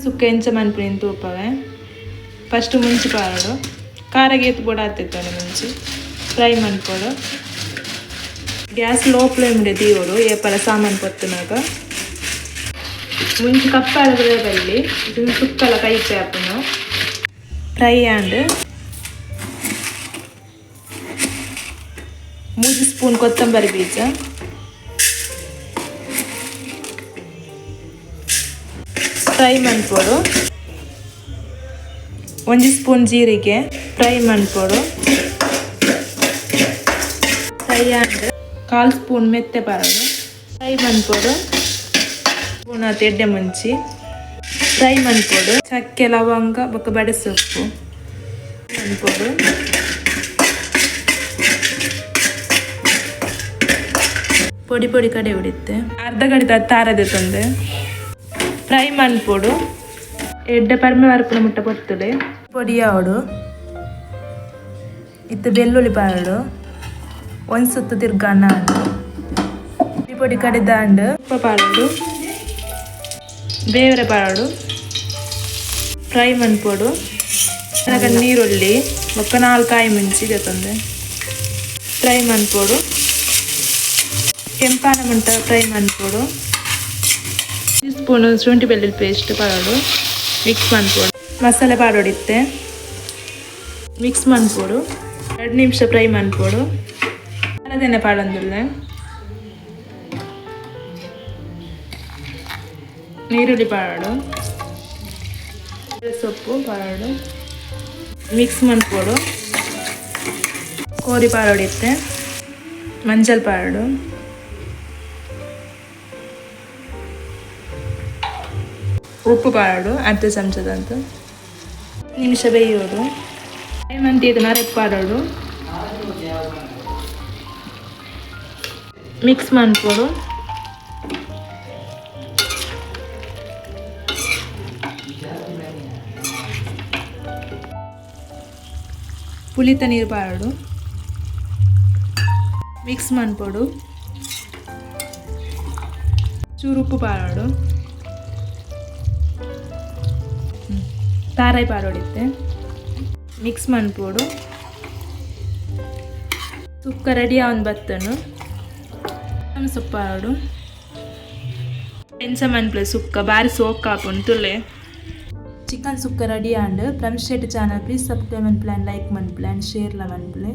ಸುಕ್ಕ ಎಂಚ ಮನ್ಪುನಿ ತೂಪವೆ ಫಸ್ಟ್ ಮುಂಚಿ ಪಾರಡು ಖಾರಗೆ ಎತ್ತು ಬೊಡ ಹತ್ತಿತ್ತಾನೆ ಮುಂಚಿ fry ಮನ್ಪೊಡು gas low flame ಡೆ ದೀವೋಡು ಏಪಲ ಸಾಮಾನು ಪೊತ್ತುನಾಗ ಮುಂಚೆ ಕಪ್ಪಾಳ ಬಲ್ಲಿ ಇದನ್ನು ಸುಕ್ಕಲ ಕೈ ಚಾಪನು ಫ್ರೈ ಆಂಡ್ ಮೂರು ಸ್ಪೂನ್ ಕೊತ್ತಂಬರಿ ಬೀಜ ಫ್ರೈ ಮನ್ಪೊಡು ಒಂದು ಸ್ಪೂನ್ ಜೀರಿಗೆ ಫ್ರೈ ಮನ್ಪೊಡು ಫ್ರೈ ಅಂದರೆ ಕಾಲು ಸ್ಪೂನ್ ಮೆತ್ತೆ ಬರೋದು ಫ್ರೈ ಮಾಡ್ಕೊಡು. ಸ್ಪೂನ್ ಎಡ್ಡೆ ಮುಂಚಿ. ಫ್ರೈ ಮಾಡ್ಕೊಡು. ಚಕ್ಕೆ ಲವಂಗ, ಬೊಕ್ಕ ಬಡೆ ಸೊಪ್ಪು ಮಾಡ್ಕೊಡು. ಪೊಡಿ ಪೊಡಿ ಕಡೆ ಹೊಡಿತೆ ಅರ್ಧ ಗಡಿತ ತಾರದೆ ತಂದೆ. ಫ್ರೈ ಎಡ್ಡೆ ಪರ್ಮೆ ವರಪುನ ಮುಟ್ಟ ಪೊತ್ತುಲೆ ಪೊಡಿ ಆವಡು ಇತ್ತು ಬೆಳ್ಳುಳ್ಳಿ ಪಾಡು ಒಂದು ಸುತ್ತು ತಿರ್ಗಾನ ಪೊಡಿ ಪೊಡಿ ಕಡೆ ದಾಂಡ್ ಉಪ್ಪ ಪಾಡು ಬೇವರ ಪಾಡು ಫ್ರೈ ಮನ್ಪೊಡು ನನಗೆ ನೀರುಳ್ಳಿ. ಒಕ್ಕ ನಾಲ್ಕು ಕಾಯಿ ಮುಂಚಿ ತಂದೆ. ಫ್ರೈ ಮನ್ಪೊಡು ಕೆಂಪಾನ ಮುಂಟ ಫ್ರೈ ಮನ್ಪೊಡು ಟೀ ಸ್ಪೂನು ಶುಂಠಿ ಬೆಳ್ಳುಳ್ಳಿ ಪೇಸ್ಟ್ ಪರೋಡು ಮಿಕ್ಸ್ ಮನ್ಪೊಡು ಮಸಾಲೆ ಪಾಡೋಡಿತ್ತೆ ಮಿಕ್ಸ್ ಮನ್ಪೊಡು ಎರಡು ನಿಮಿಷ ಫ್ರೈ ಮನ್ಪೊಡು ಅದನ್ನೇ ಪಾಡೊಂದಿಲ್ಲ. ನೀರುಳ್ಳಿ ಪಾಡು ಸೊಪ್ಪು ಪಾಡೋಡು ಮಿಕ್ಸ್ ಮಾಡ್ಕೊಡು. ಕೋರಿ ಪಾಡೋಡಿತ್ತೆ ಮಂಜಲ್ ಪಾಡೋಡು ಉಪ್ಪು ಪಾಡೋಡು ಅರ್ಧ ಚಮಚದಂತ ನಿಮಿಷ ಬೇಯೋಡು ಮಂತಿ ಇದನ್ನ ರೆಪ್ಪಾಡೋಡು ಮಿಕ್ಸ್ ಮಾಡ್ಕೊಡು. ಪುಳಿತ ನೀರು ಪಾಡೋಡು ಮಿಕ್ಸ್ ಮಾಡ್ಕೊಡು. ಚೂರು ಉಪ್ಪು ಪಾಡೋಡು ತಾರಾಯಿ ಪಾರೋಡಿತ್ತೆ ಮಿಕ್ಸ್ ಮನ್ಪೋಡು ಸುಕ್ಕ ರೆಡಿ ಅವನು ಬತ್ತನು. ಸೊಪ್ಪು ಆಡು. ಮನ್ಪ್ಲೆ ಸುಕ್ಕ ಬಾರಿ ಸೋಕ್ ತುಲೆ. Chicken sukka ready and from state channel please subscribe Mann and like ಮನ್ಪ್ಲೆ ಆ್ಯಂಡ್ ಶೇರ್ಲ ಮನ್ಪ್ಲೆ